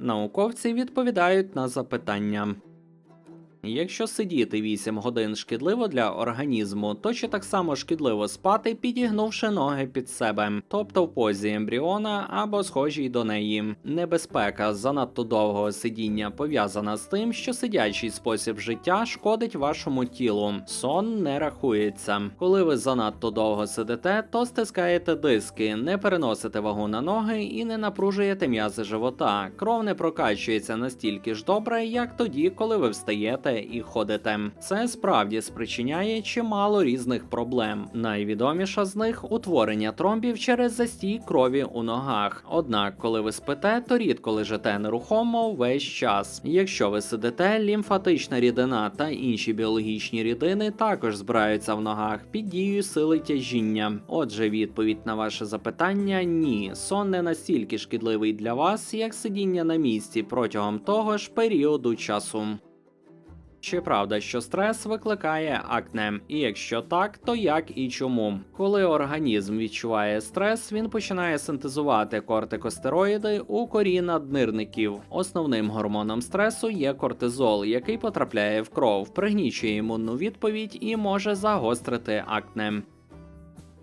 Науковці відповідають на запитання. Якщо сидіти 8 годин шкідливо для організму, то чи так само шкідливо спати, підігнувши ноги під себе, тобто в позі ембріона або схожій до неї. Небезпека занадто довгого сидіння пов'язана з тим, що сидячий спосіб життя шкодить вашому тілу. Сон не рахується. Коли ви занадто довго сидите, то стискаєте диски, не переносите вагу на ноги і не напружуєте м'язи живота. Кров не прокачується настільки ж добре, як тоді, коли ви встаєте і ходите. Це справді спричиняє чимало різних проблем. Найвідоміша з них утворення тромбів через застій крові у ногах. Однак, коли ви спите, то рідко лежите нерухомо весь час. Якщо ви сидите, лімфатична рідина та інші біологічні рідини також збираються в ногах під дією сили тяжіння. Отже, відповідь на ваше запитання ні. Сон не настільки шкідливий для вас, як сидіння на місці протягом того ж періоду часу. Чи правда, що стрес викликає акне? І якщо так, то як і чому? Коли організм відчуває стрес, він починає синтезувати кортикостероїди у корі наднирників. Основним гормоном стресу є кортизол, який потрапляє в кров, пригнічує імунну відповідь і може загострити акне.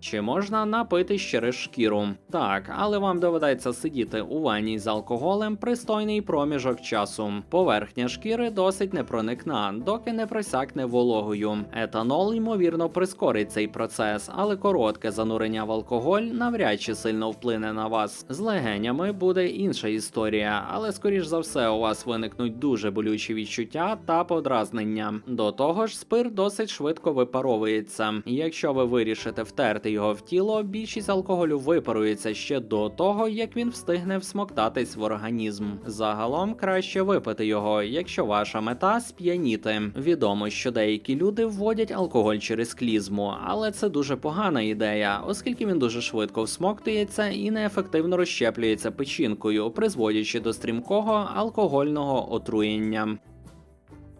Чи можна напити через шкіру? Так, але вам доведеться сидіти у ванні з алкоголем пристойний проміжок часу. Поверхня шкіри досить непроникна, доки не просякне вологою. Етанол ймовірно прискорить цей процес, але коротке занурення в алкоголь навряд чи сильно вплине на вас. З легенями буде інша історія, але скоріш за все у вас виникнуть дуже болючі відчуття та подразнення. До того ж, спирт досить швидко випаровується. Якщо ви вирішите втерти його в тіло, більшість алкоголю випарується ще до того, як він встигне всмоктатись в організм. Загалом краще випити його, якщо ваша мета сп'яніти. Відомо, що деякі люди вводять алкоголь через клізму, але це дуже погана ідея, оскільки він дуже швидко всмоктується і неефективно розщеплюється печінкою, призводячи до стрімкого алкогольного отруєння.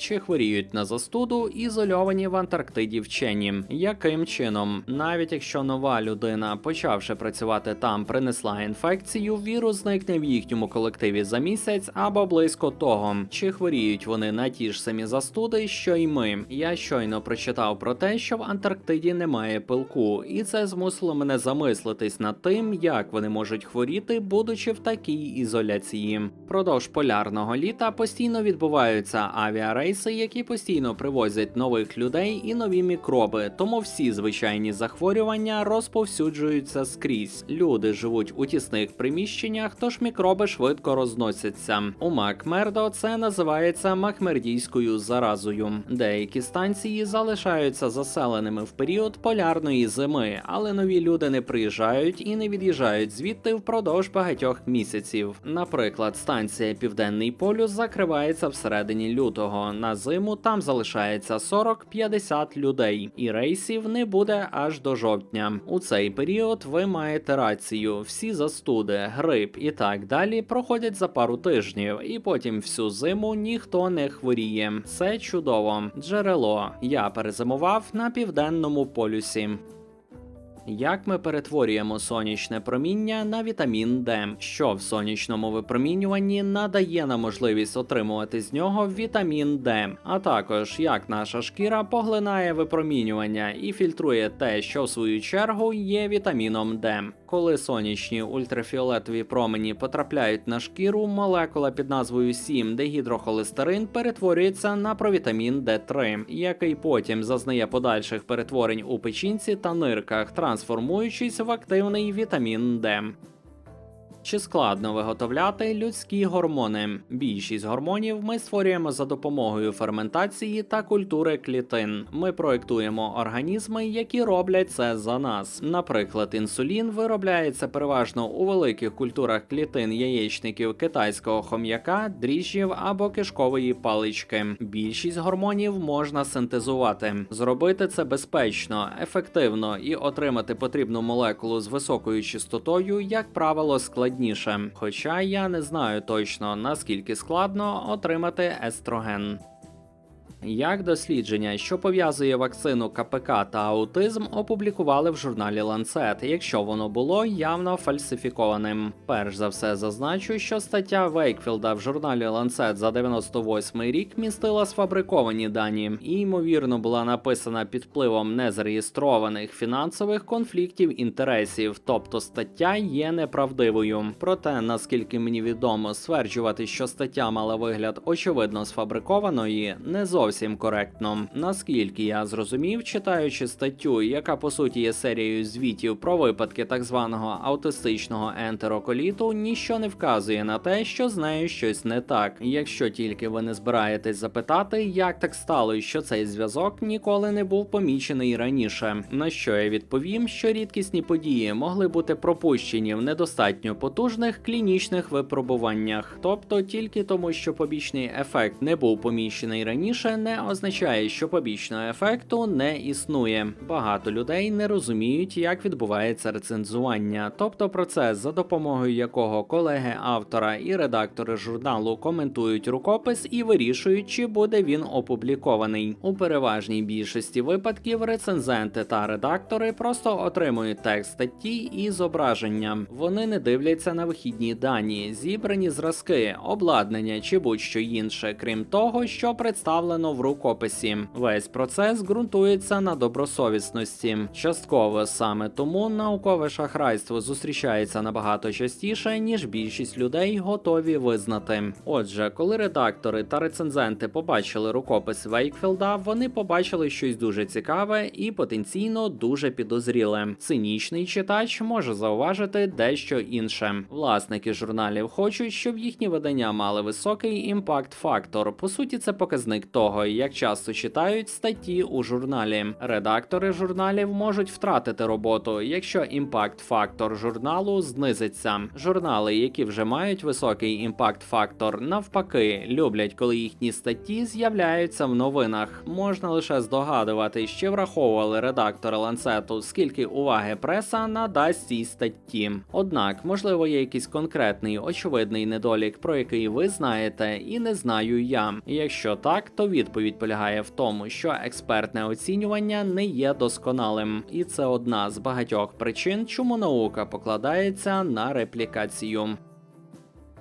Чи хворіють на застуду ізольовані в Антарктиді вчені? Яким чином? Навіть якщо нова людина, почавши працювати там, принесла інфекцію, вірус зникне в їхньому колективі за місяць або близько того. Чи хворіють вони на ті ж самі застуди, що й ми? Я щойно прочитав про те, що в Антарктиді немає пилку, і це змусило мене замислитись над тим, як вони можуть хворіти, будучи в такій ізоляції. Продовж полярного літа постійно відбуваються авіарейси, які постійно привозять нових людей і нові мікроби, тому всі звичайні захворювання розповсюджуються скрізь. Люди живуть у тісних приміщеннях, тож мікроби швидко розносяться. У Макмердо це називається макмердійською заразою. Деякі станції залишаються заселеними в період полярної зими, але нові люди не приїжджають і не від'їжджають звідти впродовж багатьох місяців. Наприклад, станція Південний полюс закривається всередині лютого. На зиму там залишається 40-50 людей, і рейсів не буде аж до жовтня. У цей період ви маєте рацію. Всі застуди, грип і так далі проходять за пару тижнів, і потім всю зиму ніхто не хворіє. Це чудово. Джерело. Я перезимував на південному полюсі. Як ми перетворюємо сонячне проміння на вітамін Д, що в сонячному випромінюванні надає нам можливість отримувати з нього вітамін Д, а також як наша шкіра поглинає випромінювання і фільтрує те, що в свою чергу є вітаміном Д. Коли сонячні ультрафіолетові промені потрапляють на шкіру, молекула під назвою 7 дегідрохолестерин перетворюється на провітамін D3, який потім зазнає подальших перетворень у печінці та нирках, трансформуючись в активний вітамін Д. Чи складно виготовляти людські гормони? Більшість гормонів ми створюємо за допомогою ферментації та культури клітин. Ми проектуємо організми, які роблять це за нас. Наприклад, інсулін виробляється переважно у великих культурах клітин яєчників китайського хом'яка, дріжджів або кишкової палички. Більшість гормонів можна синтезувати. Зробити це безпечно, ефективно і отримати потрібну молекулу з високою чистотою, як правило, складніше. Хоча я не знаю точно наскільки складно отримати естроген. Як дослідження, що пов'язує вакцину КПК та аутизм, опублікували в журналі Lancet, якщо воно було явно фальсифікованим. Перш за все, зазначу, що стаття Вейкфілда в журналі Lancet за 98 рік містила сфабриковані дані і ймовірно була написана під впливом незареєстрованих фінансових конфліктів інтересів, тобто стаття є неправдивою. Проте, наскільки мені відомо, стверджувати, що стаття мала вигляд очевидно сфабрикованої, не зовсім коректно. Наскільки я зрозумів, читаючи статтю, яка по суті є серією звітів про випадки так званого аутистичного ентероколіту, ніщо не вказує на те, що з нею щось не так. Якщо тільки ви не збираєтесь запитати, як так стало, що цей зв'язок ніколи не був помічений раніше. На що я відповім, що рідкісні події могли бути пропущені в недостатньо потужних клінічних випробуваннях, тобто тільки тому, що побічний ефект не був помічений раніше, не означає, що побічного ефекту не існує. Багато людей не розуміють, як відбувається рецензування, тобто процес, за допомогою якого колеги автора і редактори журналу коментують рукопис і вирішують, чи буде він опублікований. У переважній більшості випадків рецензенти та редактори просто отримують текст статті і зображення. Вони не дивляться на вихідні дані, зібрані зразки, обладнання чи будь-що інше, крім того, що представлено в рукописі. Весь процес ґрунтується на добросовісності. Частково саме тому наукове шахрайство зустрічається набагато частіше, ніж більшість людей готові визнати. Отже, коли редактори та рецензенти побачили рукопис Вейкфілда, вони побачили щось дуже цікаве і потенційно дуже підозріле. Цинічний читач може зауважити дещо інше. Власники журналів хочуть, щоб їхні видання мали високий імпакт-фактор. По суті, це показник того, як часто читають статті у журналі. Редактори журналів можуть втратити роботу, якщо імпакт-фактор журналу знизиться. Журнали, які вже мають високий імпакт-фактор, навпаки, люблять, коли їхні статті з'являються в новинах. Можна лише здогадувати, що враховували редактори ланцету, скільки уваги преса надасть цій статті. Однак, можливо, є якийсь конкретний очевидний недолік, про який ви знаєте, і не знаю я. Якщо так, то відповідь полягає в тому, що експертне оцінювання не є досконалим, і це одна з багатьох причин, чому наука покладається на реплікацію.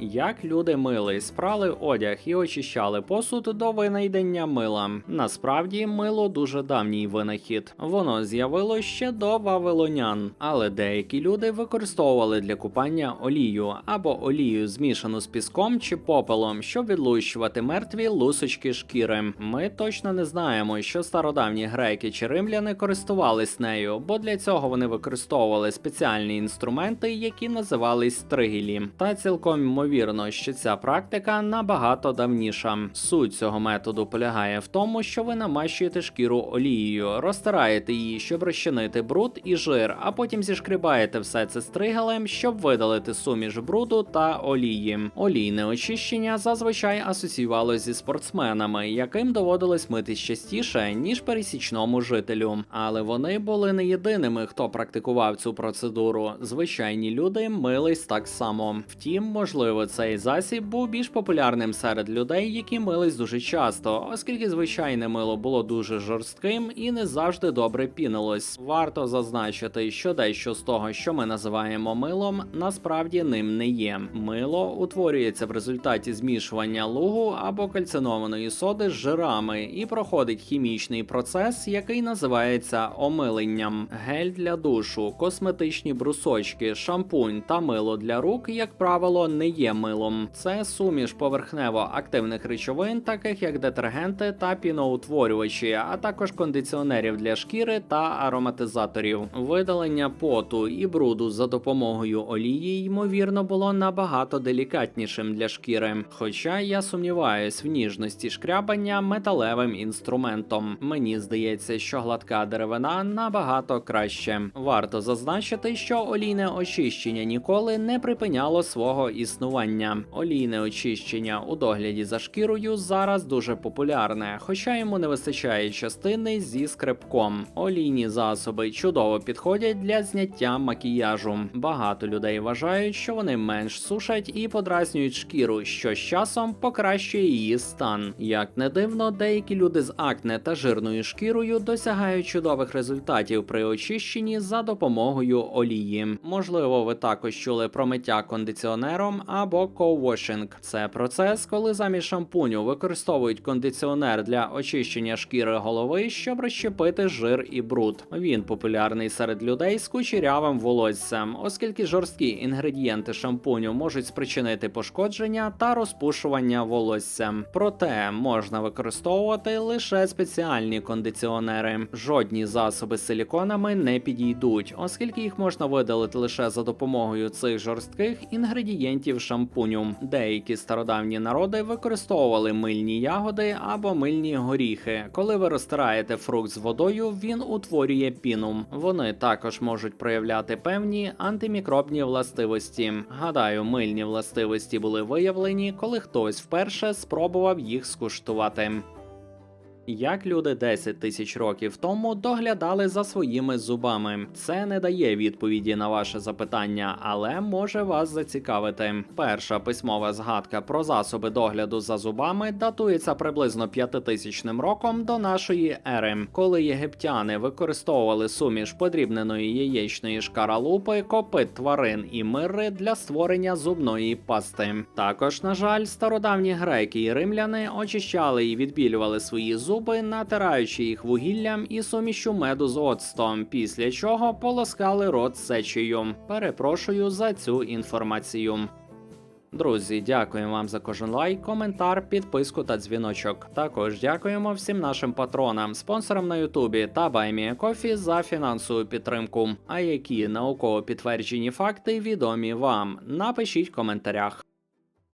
Як люди мились, прали одяг і очищали посуд до винайдення мила. Насправді, мило дуже давній винахід. Воно з'явилось ще до вавилонян, але деякі люди використовували для купання олію або олію змішану з піском чи попелом, щоб відлущувати мертві лусочки шкіри. Ми точно не знаємо, що стародавні греки чи римляни користувались нею, бо для цього вони використовували спеціальні інструменти, які називались стригілі. Та цілком ймовірно, що ця практика набагато давніша. Суть цього методу полягає в тому, що ви намащуєте шкіру олією, розтираєте її, щоб розчинити бруд і жир, а потім зішкрібаєте все це стригелем, щоб видалити суміш бруду та олії. Олійне очищення зазвичай асоціювалося зі спортсменами, яким доводилось митись частіше ніж пересічному жителю. Але вони були не єдиними, хто практикував цю процедуру. Звичайні люди мились так само. Втім, можливо, цей засіб був більш популярним серед людей, які мились дуже часто, оскільки звичайне мило було дуже жорстким і не завжди добре пінилось. Варто зазначити, що дещо з того, що ми називаємо милом, насправді ним не є. Мило утворюється в результаті змішування лугу або кальцинованої соди з жирами і проходить хімічний процес, який називається омиленням. Гель для душу, косметичні брусочки, шампунь та мило для рук, як правило, не є милом. Це суміш поверхнево активних речовин, таких як детергенти та піноутворювачі, а також кондиціонерів для шкіри та ароматизаторів. Видалення поту і бруду за допомогою олії, ймовірно, було набагато делікатнішим для шкіри. Хоча я сумніваюсь в ніжності шкрябання металевим інструментом. Мені здається, що гладка деревина набагато краще. Варто зазначити, що олійне очищення ніколи не припиняло свого існування. Лікування. Олійне очищення у догляді за шкірою зараз дуже популярне, хоча йому не вистачає частини зі скрипком. Олійні засоби чудово підходять для зняття макіяжу. Багато людей вважають, що вони менш сушать і подразнюють шкіру, що з часом покращує її стан. Як не дивно, деякі люди з акне та жирною шкірою досягають чудових результатів при очищенні за допомогою олії. Можливо, ви також чули про миття кондиціонером або коуошинг. Це процес, коли замість шампуню використовують кондиціонер для очищення шкіри голови, щоб розщепити жир і бруд. Він популярний серед людей з кучерявим волоссям, оскільки жорсткі інгредієнти шампуню можуть спричинити пошкодження та розпушування волосся. Проте можна використовувати лише спеціальні кондиціонери. Жодні засоби з силіконами не підійдуть, оскільки їх можна видалити лише за допомогою цих жорстких інгредієнтів шампуню. Деякі стародавні народи використовували мильні ягоди або мильні горіхи. Коли ви розтираєте фрукт з водою, він утворює піну. Вони також можуть проявляти певні антимікробні властивості. Гадаю, мильні властивості були виявлені, коли хтось вперше спробував їх скуштувати. Як люди 10 тисяч років тому доглядали за своїми зубами? Це не дає відповіді на ваше запитання, але може вас зацікавити. Перша письмова згадка про засоби догляду за зубами датується приблизно 5000 роком до нашої ери, коли єгиптяни використовували суміш подрібненої яєчної шкаралупи, копит тварин і мирри для створення зубної пасти. Також, на жаль, стародавні греки і римляни очищали і відбілювали свої зуби, натираючи їх вугіллям і сумішю меду з оцтом, після чого полоскали рот сечею. Перепрошую за цю інформацію. Друзі, дякуємо вам за кожен лайк, коментар, підписку та дзвіночок. Також дякуємо всім нашим патронам, спонсорам на Ютубі та Баймі Кофі за фінансову підтримку. А які науково підтверджені факти відомі вам? Напишіть в коментарях.